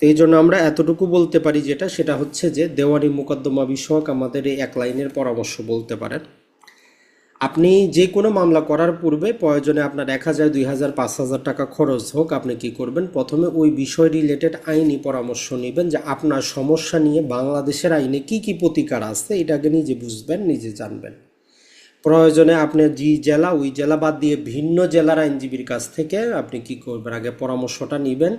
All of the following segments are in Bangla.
তো এই জন্য আমরা এতটুকু বলতে পারি যেটা, সেটা হচ্ছে যে দেওয়ানি মোকদ্দমা বিষয়ক আমাদের এই এক লাইনের পরামর্শ বলতে পারেন। আপনি যে কোনো মামলা করার পূর্বে প্রয়োজনে আপনার এক হাজার, দুই হাজার, পাঁচ হাজার টাকা খরচ হোক আপনি কি করবেন? প্রথমে ওই বিষয় রিলেটেড আইনি পরামর্শ নেবেন যে আপনার সমস্যা নিয়ে বাংলাদেশের আইনে কি কি প্রতিকার আছে, এটাকে নিজে বুঝবেন, নিজে জানবেন। প্রয়োজনে আপনি যে জেলা, ওই জেলা বাদ দিয়ে ভিন্ন জেলার আইনজীবীর কাছ থেকে আপনি কি করবেন? আগে পরামর্শটা নেবেন।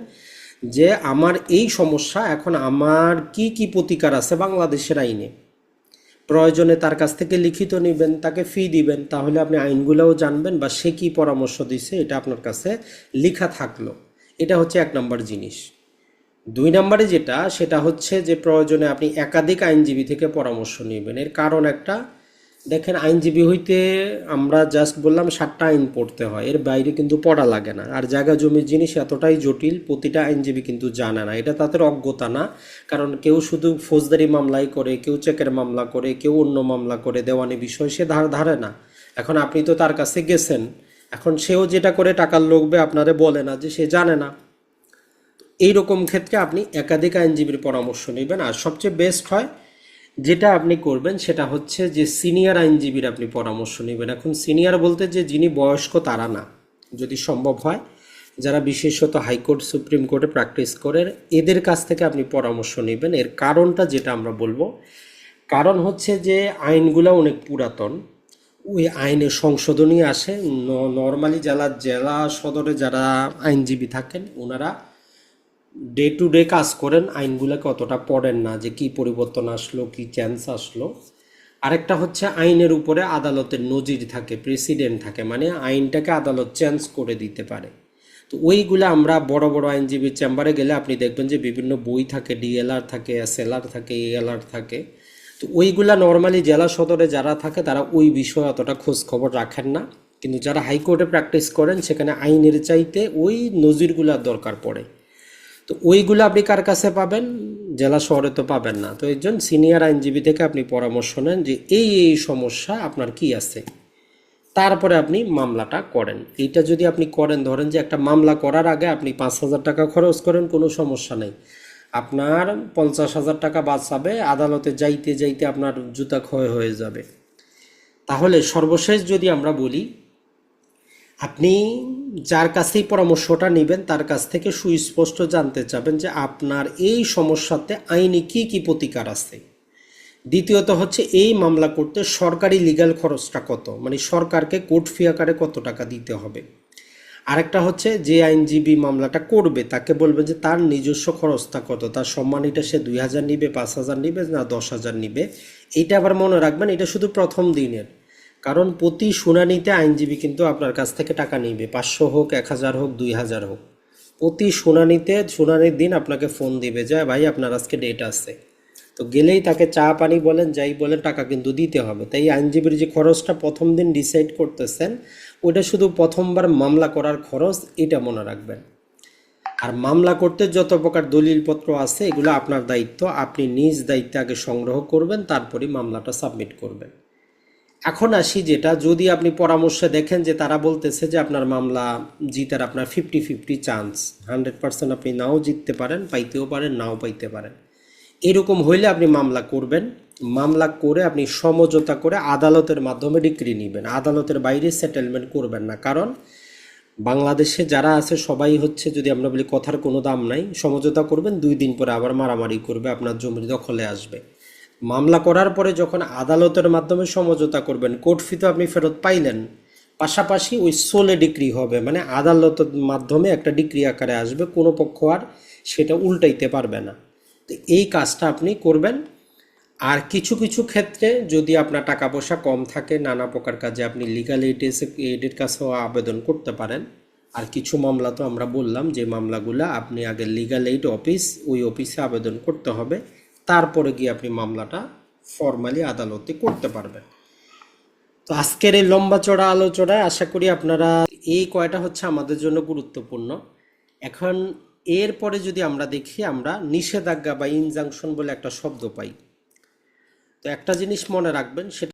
যে আমার এই সমস্যা, এখন আমার কি কি প্রতিকার আছে বাংলাদেশের আইনে? প্রয়োজনে তার কাছ থেকে লিখিত নেবেন, তাকে ফি দিবেন, তাহলে আপনি আইনগুলোও জানবেন বা সে কি পরামর্শ দিছে এটা আপনার কাছে লেখা থাকল। এটা হচ্ছে এক নম্বর জিনিস। দুই নম্বরে যেটা, সেটা হচ্ছে যে প্রয়োজনে আপনি একাধিক আইনজীবী থেকে পরামর্শ নেবেন। এর কারণ একটা দেখেন আইনজীবী হইতে আমরা জাস্ট বললাম সাতটা আইন পড়তে হয়। এর বাইরে কিন্তু পড়া লাগে না। আর জায়গা জমির জিনিস এতটাই জটিল, প্রতিটা আইনজীবী কিন্তু জানে না। এটা তাদের অজ্ঞতা না। কারণ কেউ শুধু ফৌজদারি মামলাই করে, কেউ চেকের মামলা করে, কেউ অন্য মামলা করে, দেওয়ানি বিষয় সে ধার ধারে না। এখন আপনি তো তার কাছে গেছেন। এখন সেও যেটা করে টাকার লোকবে আপনারে বলে না যে সে জানে না। এই রকম ক্ষেত্রে আপনি একাধিক আইনজীবীর পরামর্শ নেবেন। আর সবচেয়ে বেস্ট হয় যেটা আপনি করবেন সেটা হচ্ছে যে সিনিয়র আইনজীবীর আপনি পরামর্শ নেবেন। এখন সিনিয়র বলতে যে যিনি বয়স্ক তারা না। যদি সম্ভব হয়, যারা বিশেষত হাইকোর্ট, সুপ্রিম কোর্টে প্র্যাকটিস করেন, এদের কাছ থেকে আপনি পরামর্শ নেবেন। এর কারণটা যেটা আমরা বলব, কারণ হচ্ছে যে আইনগুলো অনেক পুরাতন। ওই আইনে সংশোধনী আসে। নর্মালি জেলা জেলা সদরে যারা আইনজীবী থাকেন, ওনারা ডে টু ডে কাজ করেন, আইনগুলোকে অতটা পড়েন না যে কি পরিবর্তন আসলো, কি চেঞ্জ আসলো। আরেকটা হচ্ছে আইনের উপরে আদালতের নজির থাকে প্রেসিডেন্ট থাকে মানে আইনটাকে আদালত চেঞ্জ করে দিতে পারে। তো ওইগুলো আমরা বড় বড় আইনজীবীর চেম্বারে গেলে আপনি দেখবেন যে বিভিন্ন বই থাকে ডিএলআর থাকে এসএলআর থাকে এএলআর থাকে। তো ওইগুলা নর্মালি জেলা সদরে যারা থাকে, তারা ওই বিষয়ে অতটা খোঁজ খবর রাখেন না। কিন্তু যারা হাইকোর্টে প্র্যাকটিস করেন, সেখানে আইনের চাইতে ওই নজিরগুলার দরকার পড়ে। তো ওইগুলো আপনি কার কাছে পাবেন? জেলা শহরে তো পাবেন না। তো একজন সিনিয়র আইনজীবী থেকে আপনি পরামর্শ নেন যে এই এই সমস্যা আপনার কি আছে। তারপরে আপনি মামলাটা করেন। এইটা যদি আপনি করেন, ধরেন যে একটা মামলা করার আগে আপনি পাঁচ হাজার টাকা খরচ করেন, কোনো সমস্যা নেই। আপনার পঞ্চাশ হাজার টাকা বাঁচাবে, আদালতে যাইতে যাইতে আপনার জুতা ক্ষয় হয়ে যাবে। তাহলে সর্বশেষ যদি আমরা বলি আপনি যার কাছেই পরামর্শটা নেবেন, তার কাছ থেকে সুস্পষ্ট জানতে চাবেন যে আপনার এই সমস্যাতে আইনি কি কি প্রতিকার আছে। দ্বিতীয়ত হচ্ছে, এই মামলা করতে সরকারি লিগ্যাল খরচটা কত? মানে সরকারকে কোর্ট ফি আকারে কত টাকা দিতে হবে? আরেকটা হচ্ছে, যে আইনজীবী মামলাটা করবে, তাকে বলবে যে তার নিজস্ব খরচটা কত? তার সম্মানিটা সে দুই হাজার নিবে, পাঁচ হাজার নিবে না দশ হাজার নিবে? এইটা আবার মনে রাখবেন, এটা শুধু প্রথম দিনের। কারণ প্রতি শুনানিতে আইনজীবী কিন্তু আপনার কাছ থেকে টাকা নিবে। পাঁচশো হোক, এক হাজার হোক, দুই হাজার হোক। প্রতি শুনানিতে, শুনানির দিন আপনাকে ফোন দিবে যে, ভাই, আপনার আজকে ডেট আছে। তো গেলেই তাকে চা পানি বলেন, যাই বলেন, টাকা কিন্তু দিতে হবে। তাই আইনজীবীর যে খরচটা প্রথম দিন ডিসাইড করতেছেন ওটা শুধু প্রথমবার মামলা করার খরচ, এটা মনে রাখবেন। আর মামলা করতে যত প্রকার দলিলপত্র আছে, এগুলো আপনার দায়িত্ব। আপনি নিজ দায়িত্বে আগে সংগ্রহ করবেন তারপরে মামলাটা সাবমিট করবেন। এখন আসি যেটা, যদি আপনি পরামর্শে দেখেন যে তারা বলতেছে যে আপনার মামলা জিতার আপনার fifty fifty chance hundred percent আপনি নাও জিততে পারেন, পাইতেও পারেন, নাও পাইতে পারেন। এরকম হইলে আপনি মামলা করবেন, মামলা করে আপনি সমঝোতা করে আদালতের মাধ্যমে ডিক্রি নেবেন। আদালতের বাইরে সেটেলমেন্ট করবেন না, কারণ বাংলাদেশে যারা আছে সবাই হচ্ছে, যদি আমরা বলি কথার কোনো দাম নাই, সমঝোতা করবেন, দুই দিন পরে আবার মারামারি করবে, আপনার জমির দখলে আসবে। মামলা করার পরে যখন আদালতের মাধ্যমে সমঝোতা করবেন, কোর্ট ফি তো আপনি ফেরত পাইলেন। পাশাপাশি ওই সোলে ডিক্রি হবে মানে আদালতের মাধ্যমে একটা ডিক্রি আকারে আসবে, কোনো পক্ষ আর সেটা উল্টাইতে পারবে না। তো এই কাজটা আপনি করবেন। আর কিছু কিছু ক্ষেত্রে যদি আপনার টাকা পয়সা কম থাকে, নানা প্রকার কাজে আপনি লিগাল এইডের এইডের কাছেও আবেদন করতে পারেন। আর কিছু মামলা তো আমরা বললাম, যে মামলাগুলো আপনি আগে লিগাল এইড অফিস ওই অফিসে আবেদন করতে হবে। তারপরে গিয়ে আপনি মামলাটা ফর্মালি আদালতে করতে পারবেন। তো আজকের এই লম্বা চড়া আলোচনায় আশা করি আপনারা এই কয়টা হচ্ছে আমাদের জন্য গুরুত্বপূর্ণ। এখন এরপরে যদি আমরা দেখি, আমরা নিষেধাজ্ঞা বা ইনজাংশন বলে একটা শব্দ পাই। তো একটা জিনিস মনে রাখবেন, সেটা